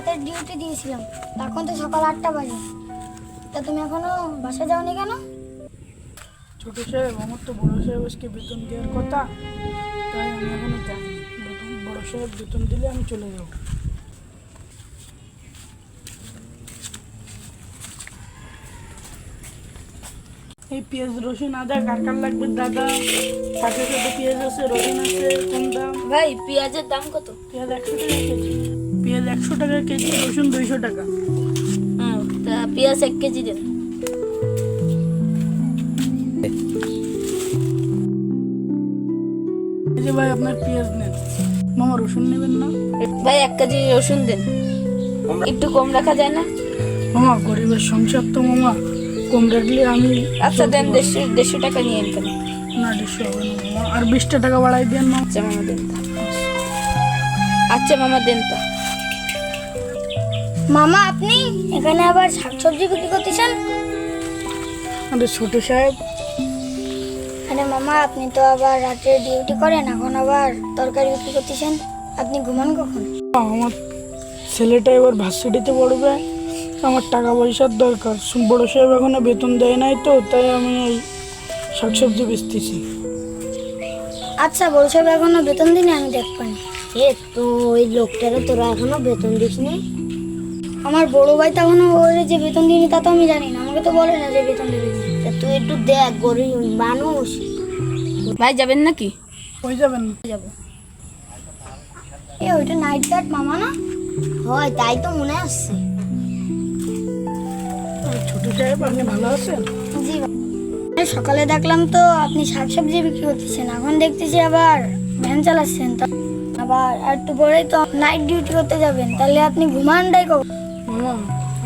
রাতের ডিউটি দিয়েছিলাম। এখন তো সকাল আটটা বাজে। তা তুমি এখনও বাসা যাওনি কেন? ছোট সাহেব আমার তো বড় সাহেব আজকে বেতন দেওয়ার কথা। তাই আমি এখনও যাইনি। বড় সাহেব বেতন দিলে আমি চলে যাব। এই পেঁয়াজ রসুন আদা কার কার লাগবে দাদা? সাথে সাথে পেঁয়াজ আছে রসুন আছে কম দাম? ভাই পেঁয়াজের দাম কত? পেঁয়াজ একশো টাকা কেজি। পেঁয়াজ একশো টাকা কেজি রসুন দুইশো টাকা। তা পেঁয়াজ এক কেজি দেন। ভাই আপনার পেঁয়াজ নেন। মামা রসুন নেবেন না? ভাই এক কেজি রসুন দেন। একটু কম রাখা যায় না? মামা গরিবের সংসার তো মামা। কম রাখলে আমি আচ্ছা দেন দেড়শো দেড়শো টাকা নিয়ে কেন না দেড়শো হবে না মামা। আর বিশটা টাকা বাড়াই দেন মামা আচ্ছা মামা দেন তো। আচ্ছা মামা দেন তো। মামা আপনি এখানে আবার শাকসবজি বিক্রি করতেছেন আরে ছোট সাহেব। আরে মামা আপনি তো আবার রাতে ডিউটি করেন এখন আবার তরকারি বিক্রি করতেছেন আপনি ঘুমান কখন? আমার ছেলেটা এবার ভার্সিটিতে পড়বে। আমার টাকা পয়সার দরকার। বড় সাহেব এখনও বেতন দেয় নাই তো তাই আমি এই শাকসবজি বেচতেছি। আচ্ছা বড় সাহেব এখনও বেতন দিনে আমি দেখবানি এ তো ওই লোকটারে তোরা এখনও বেতন দিস নি আমার বড় ভাই তখন ওরে যে বেতন দিইনি তা তো আমি জানি না। আমাকে তো বলে না যে বেতন দেবে। তা তুই একটু দেখ গরিব মানুষ। ভাই যাবেন নাকি? হয়ে যাবেন? যাব। এ ওইটা নাইট গার্ড মামা না? হয় তাই তো মনে আসছে। ছোট সাহেব আপনি ভালো আছেন? জি সকালে দেখলাম তো আপনি শাকসবজি বিক্রি করতেছেন এখন দেখতেছি আবার ভ্যান চালাচ্ছেন। তো আবার একটু পরেই তো নাইট ডিউটি করতে যাবেন তাহলে আপনি ঘুমানটাই কখন? মামা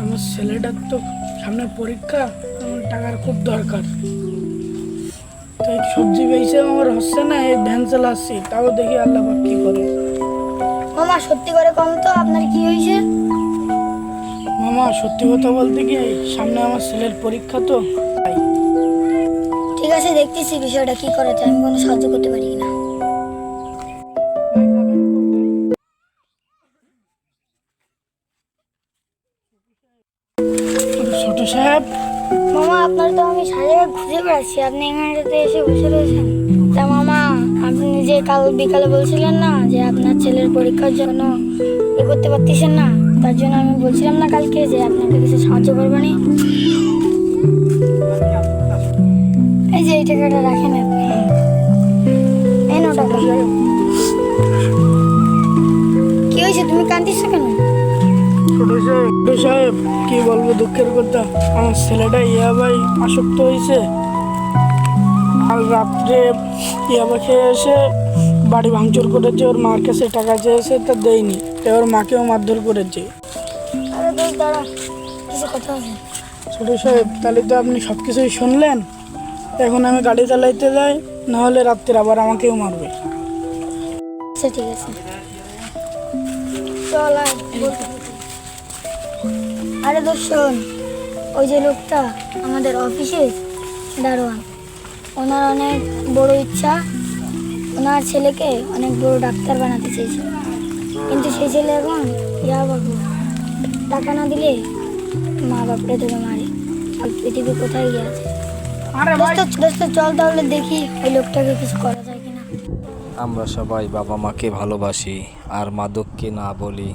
আমার ছেলেটার তো সামনে পরীক্ষা আমার টাকার খুব দরকার। তাই সবজি বেচে আমার হচ্ছে না এই ভ্যান চালাচ্ছি তাও দেখি আল্লাহ কি করে। মামা সত্যি করে কম তো আপনার কি হয়েছে? মামা সত্যি কথা বলতে কি সামনে আমার ছেলের পরীক্ষা তো ঠিক আছে দেখতেছি বিষয়টা কি করা যায় আমি কোনো সাহায্য করতে পারি কিনা। ছোট সাহেব। মামা, আপনার তো আমি সারা খুঁজে বেড়াচ্ছি। আপনি এখানটাতে এসে বসে রয়েছেন। তা মামা, আপনি যে কাল বিকালে বলছিলেন না যে আপনার ছেলের পরীক্ষার জন্য এ করতে পারতেছেন না, তার জন্য আমি বলছিলাম না কালকে যে আপনাকে কিছু সাহায্য করবেনি এই যে এই টাকাটা রাখেন আপনি। এই নো টাকা কি হয়েছে, তুমি কান্দিস কেন? ছোট সাহেব কি বলব দুঃখের কথা? আমার ছেলেটা ইয়া ভাই আসক্ত হয়েছে। কাল রাত্রে ইয়াবা খেয়ে এসে বাড়ি ভাঙচুর করেছে ওর মার কাছে টাকা চেয়েছে তা দেয়নি। তাই ওর মাকেও মারধর করেছে। আরে ছোট সাহেব তাহলে তো আপনি সব কিছুই শুনলেন। এখন আমি গাড়ি চালাইতে যাই নাহলে রাত্রে আবার আমাকেও মারবে। আচ্ছা ঠিক আছে। চল। আরে দোষ শোন ওই যে লোকটা আমাদের অফিসে দারোয়ান ওনার অনেক বড় ইচ্ছা ওনার ছেলেকে অনেক বড় ডাক্তার বানাতে চেয়েছে। কিন্তু সেই ছেলে এখন ইয়া বাবু টাকা না দিলে মা বাপরে ধরে মারে আর পৃথিবী কোথায় দোস্ত দোস্ত চল তাহলে দেখি ওই লোকটাকে কিছু করা যায় কিনা। আমরা সবাই বাবা মাকে ভালোবাসি আর মাদককে না বলি